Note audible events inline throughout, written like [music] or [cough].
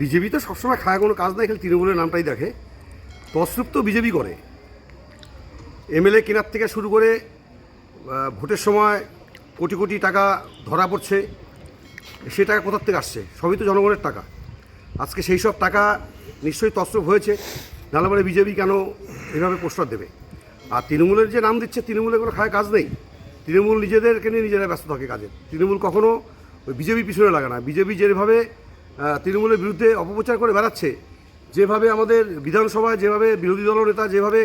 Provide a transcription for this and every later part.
BJP তো সবসময় খায়, কোনো কাজ নাই, খালি তৃণমূলের নামটাই দেখে। তসরূপ তো বিজেপি করে। এমএলএ কেনার থেকে শুরু করে ভোটের সময় কোটি কোটি টাকা ধরা পড়ছে, সে টাকা কোথার থেকে আসছে? সবই তো জনগণের টাকা। আজকে সেই সব টাকা নিশ্চয়ই তসরূপ হয়েছে, নাহলে মানে বিজেপি কেন এভাবে প্রস্তাব দেবে? আর তৃণমূলের যে নাম দিচ্ছে তৃণমূলের কোনো খায় কাজ নেই। তৃণমূল নিজেদেরকে নিয়ে নিজেরা ব্যস্ত থাকে কাজে। তৃণমূল কখনও ওই বিজেপি পিছনে লাগে না। বিজেপি যেভাবে তৃণমূলের বিরুদ্ধে অপপ্রচার করে বেড়াচ্ছে। যেভাবে আমাদের বিধানসভায় যেভাবে বিরোধী দল নেতা যেভাবে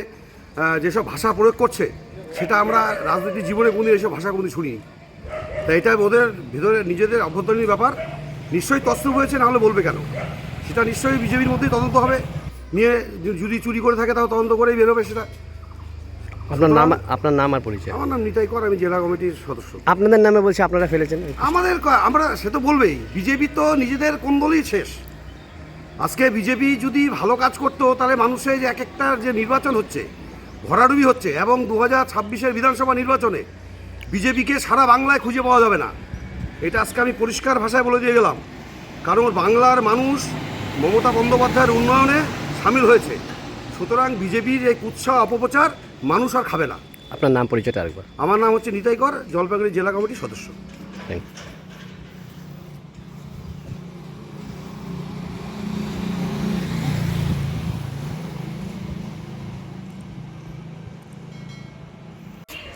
যেসব ভাষা প্রয়োগ করছে, সেটা আমরা রাজনৈতিক জীবনে কোনোদিন এইসব ভাষা কোনোদিন শুনিনি। তাই এটা ওদের ভিতরে নিজেদের অভ্যন্তরীণ ব্যাপার। নিশ্চয়ই তস্ত্রুপ হয়েছে নাহলে বলবে কেন? সেটা নিশ্চয়ই বিজেপির মধ্যেই তদন্ত হবে। নিয়ে যদি চুরি করে থাকে, তাও তদন্ত করেই বেরোবে সেটা। আপনার নাম আপনার নাম আর পরিচয়? আমার নাম নিতাই কর আমি জেলা কমিটির সদস্য। আপনাদের নামে বলছে আপনারা ফেলেছেন? আমাদের আমরা সে তো বলবেই বিজেপি তো নিজেদের কোন্দলই শেষ। আজকে বিজেপি যদি ভালো কাজ করতো তাহলে মানুষের যে এক একটা যে নির্বাচন হচ্ছে ভরাডুবি হচ্ছে এবং দু হাজার ছাব্বিশের বিধানসভা নির্বাচনে বিজেপিকে সারা বাংলায় খুঁজে পাওয়া যাবে না। এটা আজকে আমি পরিষ্কার ভাষায় বলে দিয়ে গেলাম। কারণ বাংলার মানুষ মমতা বন্দ্যোপাধ্যায়ের উন্নয়নে সামিল হয়েছে। সুতরাং বিজেপির এই কুৎসা অপপ্রচার মানুষ আর খাবে না। আপনার নাম পরিচয়টা আরেকবার। আমার নাম হচ্ছে নিতাই কর জলপাইগুড়ি জেলা কমিটির সদস্য। থ্যাংক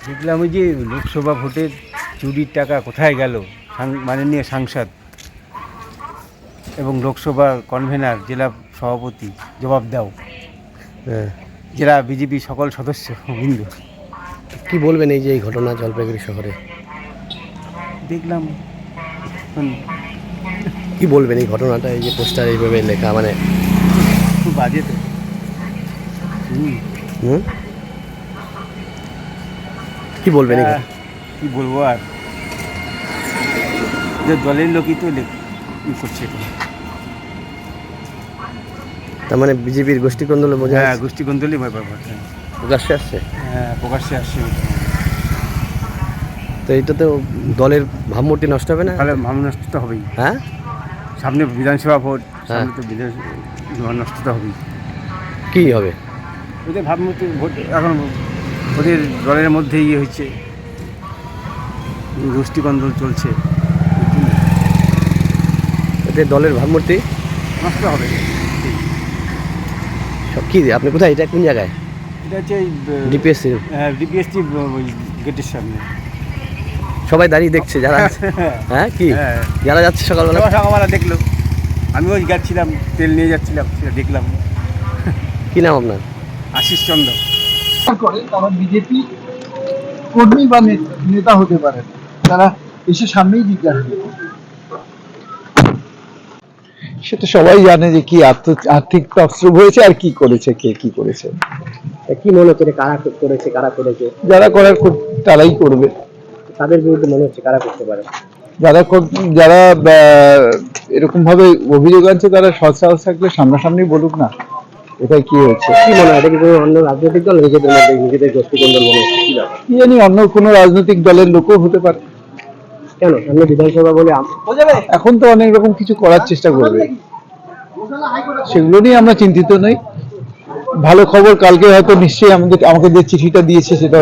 দেখলাম ওই যে লোকসভা ভোটের চুরির টাকা কোথায় গেল? মাননীয় সাংসদ এবং লোকসভা কনভেনার জেলা সভাপতি জবাব দাও। জেলা বিজেপি সকল সদস্য বৃন্দ কি বলবেন এই যে এই ঘটনা জলপাইগুড়ি শহরে? দেখলাম। কি বলবেন এই ঘটনাটা? এই যে পোস্টার এইভাবে লেখা মানে খুব বাজে তো। হুম, কি বলবেন হ্যাঁ, কি বলব আর? যে দলের লোকই তো করছে। এটা। তার মানে বিজেপির গোষ্ঠী কন্দলে বোঝা হ্যাঁ? গোষ্ঠী গন্দলই ব্যাপারটা প্রকাশ্যে আসছে? হ্যাঁ প্রকাশ্যে আসছে। তো এটা তো দলের ভাবমূর্তি নষ্ট হবে না? তাহলে ভাব নষ্ট তো হবেই। হ্যাঁ? সামনে বিধানসভা ভোট হ্যাঁ। সামনে তো বিধানসভা নষ্ট তো হবেই। কি হবে? ওদের ভাবমূর্তি ভোট এখন ওদের দলের মধ্যে ইয়ে হচ্ছে গোষ্ঠীকন্দল চলছে। এতে দলের ভাবমূর্তি? নষ্ট হবে কি আপনি কোথায়? এটা কোন জায়গায়? এটা হচ্ছে ডিপিএসসি হ্যাঁ ডিপিএসটি ওই গেটের সামনে। সবাই দাঁড়িয়ে দেখছে যারা [laughs] হ্যাঁ কি? হ্যাঁ। যারা যাচ্ছে সকালবেলা? সকাল সকালবেলা দেখল। আমি ওই যাচ্ছিলাম তেল নিয়ে যাচ্ছিলাম সেটা দেখলাম। কি নাম আপনার? আশিস চন্দ্র। করে তারা বিজেপি কর্মী বা নেতা হতে পারে। তারা এসে সামনেই জিজ্ঞাসা সেটা সবাই জানে যে কি আর্থ- আর্থিক তস্ত্রুপ হয়েছে আর কি করেছে কে কি করেছে। কি মনে হচ্ছে কারা করেছে কারা করেছে? যারা করার কর- তারাই করবে। তাদের বিরুদ্ধে মনে হচ্ছে কারা করতে পারে? যারা যারা এরকম ভাবে অভিযোগ আছে তারা সৎ সাহস থাকলে সামনাসামনি বলুক না এটাই কি হয়েছে কি মনে হয়? এটা কি কোনো অন্য রাজনৈতিক দল? নিজেদের মধ্যে নিজেদের গোষ্ঠী কন্দল মনে হচ্ছে কি জানি অন্য কোনো রাজনৈতিক দলের লোকও হতে পারে। কেন? সামনে বিধানসভা বলে এখন তো অনেক রকম কিছু করার চেষ্টা করবে। সেগুলো নিয়ে আমরা চিন্তিত নই। ভালো খবর কালকে হয়তো নিশ্চয়ই আমাদের আমাকে যে চিঠিটা দিয়েছে সেটা